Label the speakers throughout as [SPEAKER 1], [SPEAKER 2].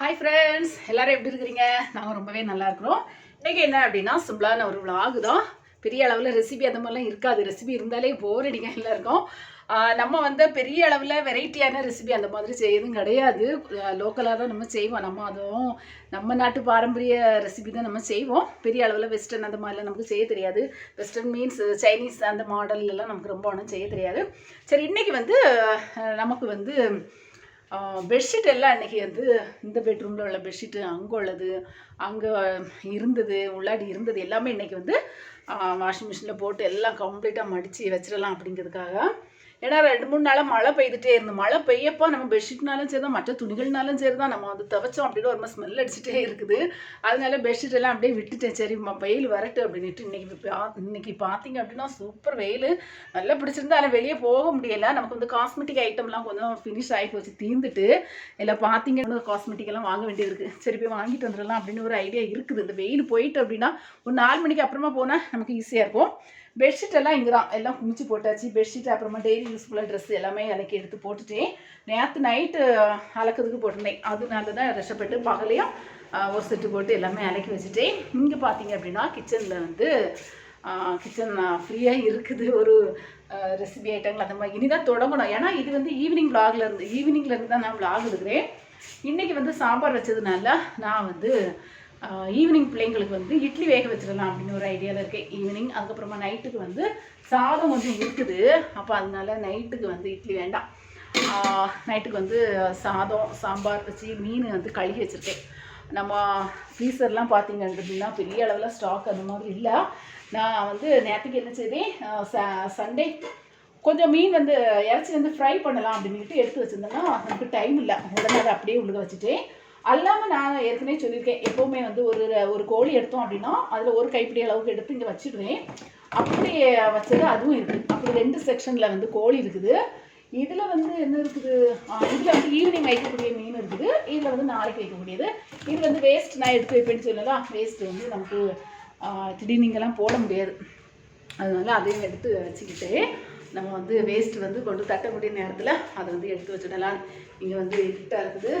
[SPEAKER 1] Hi friends எல்லோரும் எப்படி இருக்கிறீங்க? நாங்கள் ரொம்பவே நல்லா இருக்கிறோம். இன்றைக்கி என்ன அப்படின்னா சிம்பிளான ஒரு விலாகு தான். பெரிய அளவில் ரெசிபி அந்த மாதிரிலாம் இருக்காது. ரெசிபி இருந்தாலே போர் அடிக்க எல்லாருக்கும். நம்ம வந்து பெரிய அளவில் வெரைட்டியான ரெசிபி அந்த மாதிரி செய்யறதும் கிடையாது. லோக்கலாக தான் நம்ம செய்வோம். நம்ம அதுவும் நம்ம நாட்டு பாரம்பரிய ரெசிபி தான் நம்ம செய்வோம். பெரிய அளவில் வெஸ்டர்ன் அந்த மாதிரிலாம் நமக்கு செய்ய தெரியாது. வெஸ்டர்ன் மீன்ஸ் சைனீஸ் அந்த மாடல்லாம் நமக்கு ரொம்ப ஒன்றும் செய்ய தெரியாது. சரி இன்றைக்கி வந்து நமக்கு வந்து பெட்ஷீட் எல்லாம் அன்றைக்கி வந்து இந்த பெட்ரூமில் உள்ள பெட்ஷீட்டு அங்கே உள்ளது அங்கே இருந்தது உள்ளாடி இருந்தது எல்லாமே இன்றைக்கி வந்து வாஷிங் மிஷினில் போட்டு எல்லாம் கம்ப்ளீட்டாக மடித்து வச்சிடலாம் அப்படிங்கிறதுக்காக. ஏன்னா ரெண்டு மூணு நாளாக மழை பெய்துட்டே இருந்து. மழை பெய்யப்போ நம்ம பெட்ஷீட்னாலும் சரி தான் மற்ற துணிகள்னாலும் சரி தான் நம்ம வந்து துவைச்சோம் அப்படின்னு ஒரு மாதிரி ஸ்மெல் அடிச்சுட்டே இருக்குது. அதனால பெட்ஷீட் எல்லாம் அப்படியே விட்டுட்டேன். சரி வெயில் வரட்டு அப்படின்ட்டு இன்னைக்கு பா இன்னைக்கு பார்த்தீங்க அப்படின்னா சூப்பர் வெயில். நல்லா பிடிச்சிருந்தா அதில் வெளியே போக முடியல. நமக்கு வந்து காஸ்மெட்டிக் ஐட்டம்லாம் கொஞ்சம் ஃபினிஷ் ஆகி போச்சு தீர்ந்துட்டு எல்லாம் பார்த்தீங்கன்னா காஸ்மெட்டிக் எல்லாம் வாங்க வேண்டியது இருக்குது சரி போய் வாங்கிட்டு வந்துடலாம் அப்படின்னு ஒரு ஐடியா இருக்குது. இந்த வெயில் போயிட்டு அப்படின்னா ஒரு நாலு மணிக்கு அப்புறமா போனால் நமக்கு ஈஸியாக இருக்கும். பெட்ஷீட் எல்லாம் இங்கே தான் எல்லாம் குமிச்சு போட்டாச்சு. பெட்ஷீட் அப்புறமா டெய்லி யூஸ்ஃபுல்லாக ட்ரெஸ் எல்லாமே எனக்கு எடுத்து போட்டுட்டேன். நேற்று நைட்டு அலக்கிறதுக்கு போட்டிருந்தேன். அதனால தான் ரஷப்பட்டு பகலையும் ஒரு செட்டு போட்டு எல்லாமே அலக்கி வச்சுட்டேன். இங்கே பார்த்தீங்க அப்படின்னா கிச்சனில் வந்து கிச்சன் ஃப்ரீயாக இருக்குது. ஒரு ரெசிபி ஐட்டங்கள் அந்த மாதிரி. இனிதான் தொடங்கணும். ஏன்னா இது வந்து ஈவினிங் விளாகில் இருந்து ஈவினிங்லேருந்து தான் நான் விளாக் எடுக்கிறேன். இன்றைக்கி வந்து சாம்பார் வச்சதுனால நான் வந்து ஈவினிங் பிள்ளைங்களுக்கு வந்து இட்லி வேக வச்சிடலாம் அப்படின்னு ஒரு ஐடியாவில் இருக்கேன் ஈவினிங் அதுக்கப்புறமா நைட்டுக்கு வந்து சாதம் கொஞ்சம் இருக்குது. அப்போ அதனால நைட்டுக்கு வந்து இட்லி வேண்டாம். நைட்டுக்கு வந்து சாதம் சாம்பார் வச்சு மீன் வந்து கழுகி வச்சுருக்கேன். நம்ம ஃப்ரீசர்லாம் பார்த்தீங்க அப்படின்னா பெரிய அளவில் ஸ்டாக் அந்த மாதிரி இல்லை. நான் வந்து நேற்றுக்கு என்ன செய்தேன்? சண்டே கொஞ்சம் மீன் வந்து இறச்சி வந்து ஃப்ரை பண்ணலாம் அப்படின்ட்டு எடுத்து வச்சுருந்தேன்னா நமக்கு டைம் இல்லை. உடனே அதை அப்படியே உள்ளுக வச்சுட்டேன். அல்லாமல் நான் ஏற்கனவே சொல்லியிருக்கேன். எப்போவுமே வந்து ஒரு ஒரு கோழி எடுத்தோம் அப்படின்னா அதில் ஒரு கைப்பிடி அளவுக்கு எடுத்து இங்கே வச்சிடுவேன். அப்படி வச்சது அதுவும் இருக்குது அப்படி ரெண்டு செக்ஷனில் வந்து கோழி இருக்குது. இதில் வந்து என்ன இருக்குது? இதில் வந்து ஈவினிங் வைக்கக்கூடிய மீன் இருக்குது. இதில் வந்து நாளைக்கு வைக்கக்கூடியது. இது வந்து வேஸ்ட் நான் எடுத்து வைப்பேன்னு சொல்லலாம் வேஸ்ட் வந்து நமக்கு திடீர்னு இங்கெல்லாம் போட முடியாது. அதனால அதையும் எடுத்து வச்சுக்கிட்டு நம்ம வந்து வேஸ்ட் வந்து கொண்டு தட்டக்கூடிய நேரத்தில் அதை வந்து எடுத்து வச்சிடலாம். இங்கே வந்து இருட்டாக இருக்குது.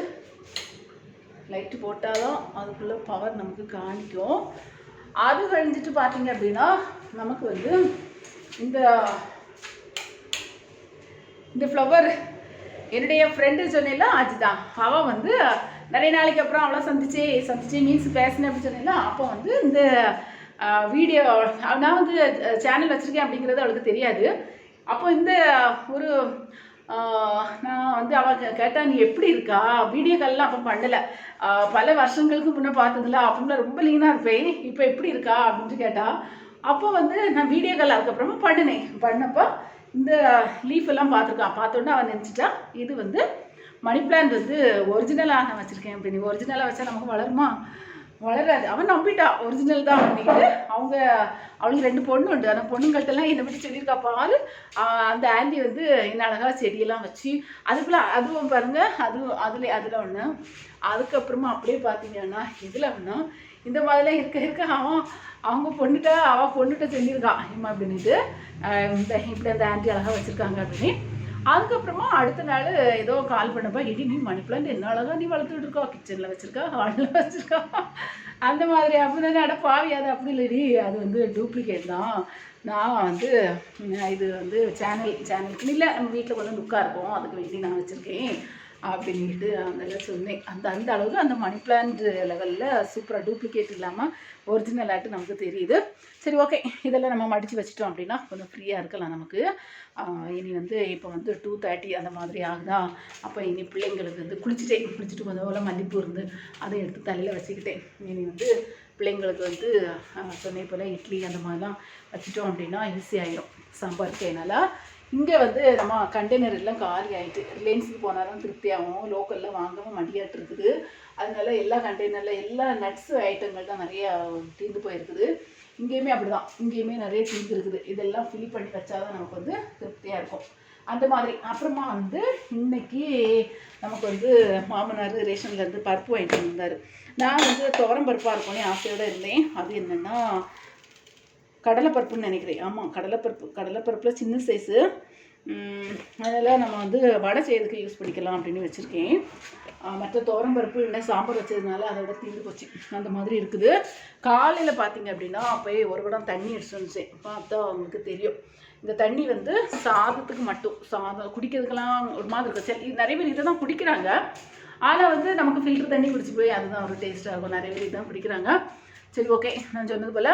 [SPEAKER 1] லைட்டு போட்டாலும் அதுக்குள்ளே பவர் நமக்கு காணிக்கும். அது கழிஞ்சிட்டு பார்த்தீங்க அப்படின்னா நமக்கு வந்து இந்த இந்த ஃப்ளவர் என்னுடைய ஃப்ரெண்டு சொன்னேன்ல அதுதான் அவள் வந்து நிறைய நாளைக்கு அப்புறம் அவளை சந்திச்சே சந்திச்சு மீன்ஸ் பேசினேன் அப்படின்னு சொன்னேன்ல அப்போ வந்து இந்த வீடியோ நான் வந்து சேனல் வச்சுருக்கேன் அப்படிங்கிறது அவளுக்கு தெரியாது. அப்போ இந்த ஒரு அவள் கேட்டா நீ எப்படி இருக்கா? வீடியோ கால்லாம் அப்போ பண்ணலை. பல வருஷங்களுக்கு முன்னே பார்த்ததுல அப்போ ரொம்ப லீனாக இருப்பேன் இப்போ எப்படி இருக்கா? அப்படின்ட்டு கேட்டா அப்போ வந்து நான் வீடியோ கால் அதுக்கப்புறமா பண்ணினேன். பண்ணப்போ இந்த லீஃப் எல்லாம் பார்த்துருக்கான். பார்த்தோன்னே அவன் நினச்சிட்டா இது வந்து மணி பிளான்ட் வந்து ஒரிஜினலாக நான் வச்சுருக்கேன். அப்படின்னு ஒரிஜினலாக வச்சா நமக்கு வளருமா? வளராது. அவன் நம்பிட்டா. ஒரிஜினல் தான் அப்படின்ட்டு அவங்க அவளுக்கு ரெண்டு பொண்ணு உண்டு. அந்த பொண்ணுங்கள்ட்டெல்லாம் என்னை பற்றி சொல்லியிருக்கா பாரு. அந்த ஆண்டி வந்து என்ன அழகாக செடியெல்லாம் வச்சு அதுக்குள்ள அதுவும் பாருங்கள் அதுவும் அதில் அதில் ஒன்று அதுக்கப்புறமா அப்படியே பார்த்தீங்கன்னா இதில் ஒன்று இந்த மாதிரிலாம் இருக்க இருக்க அவன் அவங்க பொண்ணுகிட்ட அவன் பொண்ணுகிட்ட சொல்லியிருக்கான் இம்மா அப்படின்ட்டு இந்த இப்படி அந்த ஆண்டி அழகாக வச்சுருக்காங்க அப்படின்னு. அதுக்கப்புறமா அடுத்த நாள் ஏதோ கால் பண்ணப்பா இடி நீ மணி பிளான்ட் என்ன அழகா நீ வளர்த்துட்டு இருக்கா? கிச்சனில் வச்சிருக்கா? ஹாலில் வச்சுருக்கா? அந்த மாதிரி அப்படி அட பாவி அது அப்படி இல்லடி. அது வந்து டூப்ளிகேட் தான். நான் வந்து இது வந்து சேனல் சேனலுக்கு இல்லை நம்ம வீட்டில் கொஞ்சம் லுக்காக இருக்கும் அதுக்கு வேண்டி நான் வச்சுருக்கேன். அப்படின்ட்டு அதெல்லாம் சொன்னேன். அந்த அந்த அளவுக்கு அந்த மணி பிளான்ட் லெவலில் சூப்பராக டூப்ளிகேட் இல்லாமல் ஒரிஜினலாட்டு நமக்கு தெரியுது. சரி ஓகே இதெல்லாம் நம்ம மடித்து வச்சிட்டோம் அப்படின்னா கொஞ்சம் ஃப்ரீயாக இருக்கலாம் நமக்கு. இனி வந்து இப்போ வந்து டூ தேர்ட்டி அந்த மாதிரி ஆகுதா? அப்போ இனி பிள்ளைங்களுக்கு வந்து குளிச்சுட்டேன். குளிச்சுட்டு கொஞ்சம் போல் மல்லிப்பூ இருந்து அதை எடுத்து தலையில் வச்சுக்கிட்டேன். இனி வந்து பிள்ளைங்களுக்கு வந்து சொன்னே போல் இட்லி அந்த மாதிரிலாம் வச்சுட்டோம் அப்படின்னா ஈஸி ஆயிரும். சாம்பாருக்கு இங்கே வந்து நம்ம கண்டெய்னர் எல்லாம் காலி ஆயிட்டு ரிலையன்ஸுக்கு போனாலும் திருப்தியாகவும் லோக்கலில் வாங்கவும் மடியாட்டு இருக்குது. அதனால எல்லா கண்டெய்னரில் எல்லா நட்ஸு ஐட்டங்கள் தான் நிறையா தீர்ந்து போயிருக்குது. இங்கேயுமே அப்படி தான் இங்கேயுமே நிறைய தீர்ந்து இருக்குது. இதெல்லாம் ஃபில் பண்ணி வச்சாதான் நமக்கு வந்து திருப்தியாக இருக்கும். அந்த மாதிரி. அப்புறமா வந்து இன்னைக்கு நமக்கு வந்து மாமனார் ரேஷன்லேருந்து பருப்பு வாங்கிட்டு வந்தார். நான் வந்து துவரம் பருப்பாக இருக்கும்னு ஆசையோடு இருந்தேன். அது என்னென்னா கடலைப்பருப்புன்னு நினைக்கிறேன். ஆமாம் கடலைப்பருப்பு கடலைப்பருப்பில் சின்ன சைஸு அதனால் நம்ம வந்து வடை செய்யறதுக்கு யூஸ் பண்ணிக்கலாம் அப்படின்னு வச்சுருக்கேன். மற்ற தோரம்பருப்பு இல்லை சாம்பார் வச்சதுனால அதோட தீர்ந்து போச்சு. அந்த மாதிரி இருக்குது. காலையில் பார்த்தீங்க அப்படின்னா அப்போயே ஒரு குடம் தண்ணி எடுத்து பார்த்தா அவங்களுக்கு தெரியும். இந்த தண்ணி வந்து சாதத்துக்கு மட்டும். சாதம் குடிக்கிறதுக்கெல்லாம் ஒரு மாதிரி இருக்கும். சரி நிறைய பேர் இதை தான் குடிக்கிறாங்க. ஆனால் வந்து நமக்கு ஃபில்டர் தண்ணி குடிச்சு போய் அதுதான் ஒரு டேஸ்ட்டாக இருக்கும் நிறைய பேர் இதான் குடிக்கிறாங்க. சரி ஓகே நான் சொன்னது போல்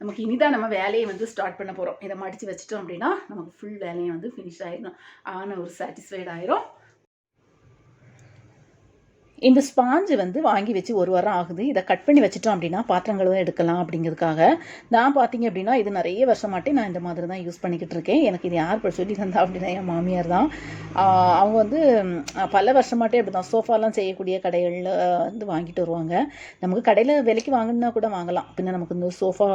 [SPEAKER 1] நமக்கு இனிதான் நம்ம வேலையை வந்து ஸ்டார்ட் பண்ண போகிறோம் இதை மடித்து வச்சிட்டோம் அப்படின்னா நமக்கு ஃபுல் வேலையை வந்து ஃபினிஷ் ஆகிடும் ஆன ஒரு சாட்டிஸ்ஃபைட் ஆயிரும். இந்த ஸ்பாஞ்சு வந்து வாங்கி வச்சு ஒரு வாரம் ஆகுது. இதை கட் பண்ணி வச்சுட்டோம் அப்படின்னா பாத்திரங்களும் எடுக்கலாம் அப்படிங்கிறதுக்காக. நான் பார்த்தீங்க அப்படின்னா இது நிறைய வருஷமாட்டி நான் இந்த மாதிரி தான் யூஸ் பண்ணிக்கிட்டு இருக்கேன். எனக்கு இது யார் இப்போ சொல்லி தந்தா அப்படின்னா என் மாமியார் தான். அவங்க வந்து பல வருஷமாட்டே அப்படி தான் சோஃபாலாம் செய்யக்கூடிய கடைகளில் வந்து வாங்கிட்டு வருவாங்க. நமக்கு கடையில் விலைக்கு வாங்கினா கூட வாங்கலாம். பின்ன நமக்கு இந்த சோஃபா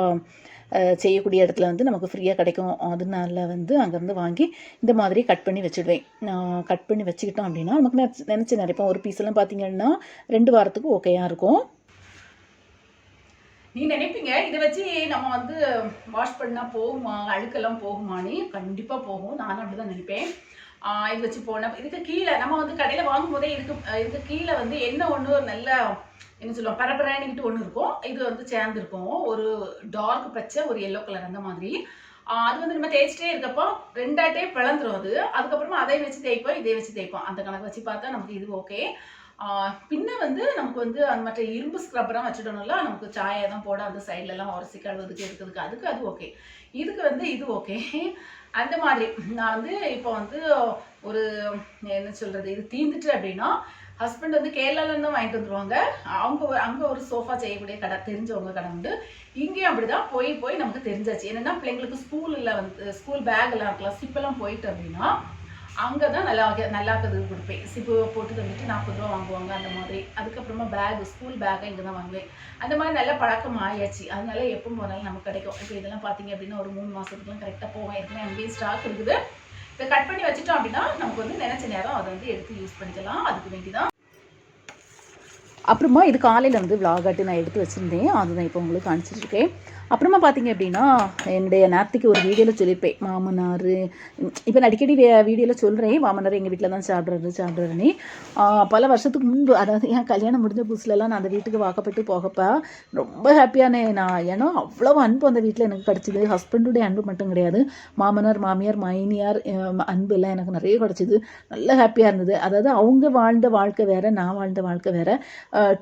[SPEAKER 1] செய்யக்கூடிய இடத்துல வந்து நமக்கு ஃப்ரீயாக கிடைக்கும். அதனால வந்து அங்கேருந்து வாங்கி இந்த மாதிரி கட் பண்ணி வச்சுடுவேன். கட் பண்ணி வச்சுக்கிட்டோம் அப்படின்னா நமக்கு நினச்சி நினைப்போம் ஒரு பீஸ் எல்லாம் பார்த்தீங்கன்னா ரெண்டு வாரத்துக்கு ஓகேயாக இருக்கும். நீ நினைப்பீங்க இதை வச்சு நம்ம வந்து வாஷ் பண்ணால் போகுமா அழுக்கெல்லாம் போகுமான்னு? கண்டிப்பாக போகும். நானும் அப்படி தான் நினைப்பேன். இது வச்சு போனேன் இதுக்கு கீழே நம்ம வந்து கடையில் வாங்கும்போதே இதுக்கு இதுக்கு கீழே வந்து என்ன ஒன்று ஒரு நல்ல என்ன சொல்லுவோம் பரபரானிக்கிட்டு ஒன்று இருக்கும். இது வந்து சேர்ந்துருக்கும். ஒரு டார்க் பச்சை ஒரு எல்லோ கலர் அந்த மாதிரி. அது வந்து நம்ம தேய்ச்சிட்டே இருக்கப்போ ரெண்டாட்டே பிளந்துரும் அது. அதுக்கப்புறமா அதை வச்சு தேய்ப்போம் இதை வச்சு தேய்ப்போம். அந்த கணக்கு வச்சு பார்த்தா நமக்கு இது ஓகே பின்ன வந்து நமக்கு வந்து அந்த மற்ற இரும்பு ஸ்க்ரப்பராக வச்சுட்டோம்ல நமக்கு சாயை தான் போட அந்த சைட்லலாம் உரசி கழுவுறதுக்கு இருக்கிறதுக்கு அதுக்கு அது ஓகே இதுக்கு வந்து இது ஓகே அந்த மாதிரி. நான் வந்து இப்போ வந்து ஒரு என்ன சொல்கிறது இது தீந்துட்டு அப்படின்னா ஹஸ்பண்ட் வந்து கேரளாலேருந்து வாங்கிட்டு வந்துருவாங்க. அவங்க அங்கே ஒரு சோஃபா செய்யக்கூடிய கடை தெரிஞ்சவங்க கடை உண்டு. இங்கேயும் அப்படி தான் போய் போய் நமக்கு தெரிஞ்சாச்சு. என்னென்னா பிள்ளைங்களுக்கு ஸ்கூலில் வந்து ஸ்கூல் பேக்கெல்லாம் இருக்கலாம் சிப்பெல்லாம் போயிட்டு அப்படின்னா அங்கே தான் நல்லா நல்லாக்கிறது கொடுப்பேன். சிப்பு போட்டு தந்துட்டு நாற்பது ரூபா வாங்குவாங்க அந்த மாதிரி. அதுக்கப்புறமா பேக் ஸ்கூல் பேக்கை இங்கே தான் வாங்குவேன். அந்த மாதிரி நல்ல பழக்கம் ஆயாச்சு. அதனால எப்போ போனாலும் நமக்கு கிடைக்கும். இப்போ இதெல்லாம் பார்த்தீங்க அப்படின்னா ஒரு மூணு மாதத்துக்குலாம் கரெக்டாக போவேன். ஏற்கனவே அங்கேயே ஸ்டாக் இருக்குது. இதை கட் பண்ணி வச்சுட்டோம் அப்படின்னா நமக்கு வந்து நினச்ச நேரம் அதை வந்து எடுத்து யூஸ் பண்ணிக்கலாம். அதுக்கு வேண்டி தான் அப்புறமா இது காலையில் வந்து விலாகாட்டு நான் எடுத்து வச்சுருந்தேன். அதுதான் இப்போ உங்களுக்கு அனுப்பிச்சிட்ருக்கேன் அப்புறமா பார்த்தீங்க அப்படின்னா என்னுடைய நேரத்துக்கு ஒரு வீடியோவில் சொல்லியிருப்பேன். மாமனார் இப்போ நான் அடிக்கடி வீடியோவில் சொல்கிறேன் மாமனார் எங்கள் வீட்டில் தான் சாப்பிட்றது சாப்பிட்றாருன்னு. பல வருஷத்துக்கு முன்பு அதாவது என் கல்யாணம் முடிஞ்ச புதுசுலலாம் நான் அந்த வீட்டுக்கு வாக்கப்பட்டு போகப்போ ரொம்ப ஹாப்பியான நான் ஏன்னா அவ்வளோ அன்பு அந்த வீட்டில் எனக்கு கிடச்சிது. ஹஸ்பண்டுடைய அன்பு மட்டும் கிடையாது. மாமனார் மாமியார் மைனியார் அன்பு எல்லாம் எனக்கு நிறைய கிடச்சிது. நல்ல ஹாப்பியாக இருந்தது. அதாவது அவங்க வாழ்ந்த வாழ்க்கை வேறு நான் வாழ்ந்த வாழ்க்கை வேறு.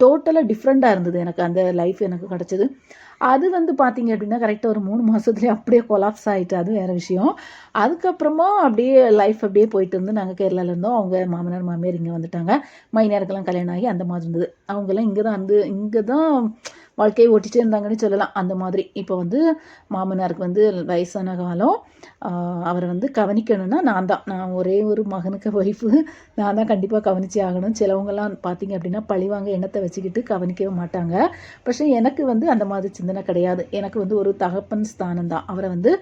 [SPEAKER 1] டோட்டலாக டிஃப்ரெண்ட்டாக இருந்தது எனக்கு அந்த லைஃப் எனக்கு கிடச்சிது. அது வந்து பார்த்தீங்க அப்படின்னா கரெக்டாக ஒரு மூணு மாதத்துலேயே அப்படியே கொலாப்ஸ் ஆகிட்டு அது வேறு விஷயம். அதுக்கப்புறமா அப்படியே லைஃப் அப்படியே போயிட்டு இருந்து நாங்கள் கேரளாவில் இருந்தோம். அவங்க மாமனார் மாமியார் இங்கே வந்துட்டாங்க. மைனருக்கெல்லாம் கல்யாணம் ஆகி அந்த மாதிரி இருந்தது. அவங்கெல்லாம் இங்கே தான் வந்து இங்கே தான் வாழ்க்கையை ஓட்டிகிட்டே இருந்தாங்கன்னு சொல்லலாம். அந்த மாதிரி. இப்போ வந்து மாமனாருக்கு வந்து வயசான காலம். அவரை வந்து கவனிக்கணும்னா நான் தான். நான் ஒரே ஒரு மகனுக்கு ஒய்ஃபு நான் தான் கண்டிப்பாக கவனிச்சே ஆகணும். சிலவங்கெல்லாம் பார்த்தீங்க அப்படின்னா பழிவாங்க எண்ணத்தை வச்சுக்கிட்டு கவனிக்கவே மாட்டாங்க. பட்சே எனக்கு வந்து அந்த மாதிரி சிந்தனை கிடையாது. எனக்கு வந்து ஒரு தகப்பன் ஸ்தானம் தான். அவரை வந்து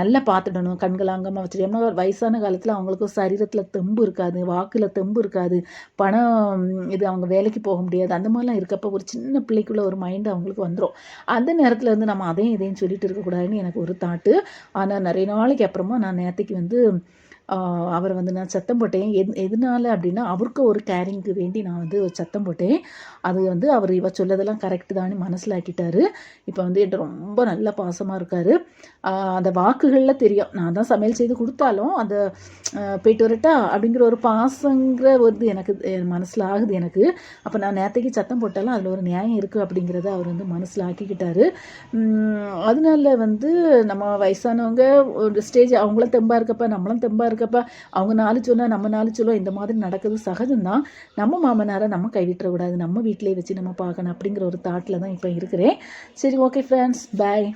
[SPEAKER 1] நல்லா பார்த்துடணும். கண்களாங்கமாக வச்சுட்டு. ஏன்னா வயசான காலத்தில் அவங்களுக்கும் சரீரத்தில் தெம்பு இருக்காது. வாக்கில் தெம்பு இருக்காது. பணம் இது அவங்க வேலைக்கு போக முடியாது. அந்த மாதிரிலாம் இருக்கப்போ ஒரு சின்ன பிள்ளைக்குள்ள ஒரு மைண்ட் மைண்ட் அவங்களுக்கு வந்துடும் அந்த நேரத்தில் இருந்து நம்ம அதையும் இதையும் சொல்லிட்டு இருக்கக்கூடாதுன்னு எனக்கு ஒரு தாட்டு ஆனால் நிறைய நாளைக்கு அப்புறமா நான் நேரத்துக்கு வந்து அவரை வந்து நான் சத்தம் போட்டேன். எது எதனால அப்படின்னா அவருக்கு ஒரு கேரிங்க்கு வேண்டி நான் வந்து ஒரு சத்தம் போட்டேன். அது வந்து அவர் இவ சொல்லதெல்லாம் கரெக்டு தான் மனசில் ஆக்கிட்டாரு இப்போ வந்து என்கிட்ட ரொம்ப நல்ல பாசமாக இருக்கார். அந்த வாக்குகளில் தெரியும். நான் தான் சமையல் செய்து கொடுத்தாலும் அந்த போயிட்டு வரட்டா அப்படிங்கிற ஒரு பாசங்கிற ஒரு எனக்கு மனசில் ஆகுது எனக்கு. அப்போ நான் நேரத்தைக்கு சத்தம் போட்டாலும் அதில் ஒரு நியாயம் இருக்குது அப்படிங்கிறத அவர் வந்து மனசில் ஆக்கிக்கிட்டாரு அதனால வந்து நம்ம வயசானவங்க ஒரு ஸ்டேஜ் அவங்களும் தெம்பாக இருக்கப்ப நம்மளும் தெம்பாக இருக்கப்ப அவங்க நாலு சொன்னால் நம்ம நாலு சொல்ல இந்த மாதிரி நடக்குது சகஜம்தான். நம்ம மாமனாரை நம்ம கைவிட்டுறக்கூடாது நம்ம வீட்டிலே வச்சு நம்ம பார்க்கணும் அப்படிங்கிற ஒரு தாட்டில் தான் இப்போ இருக்கிறேன். சரி ஓகே ஃப்ரெண்ட்ஸ் பாய்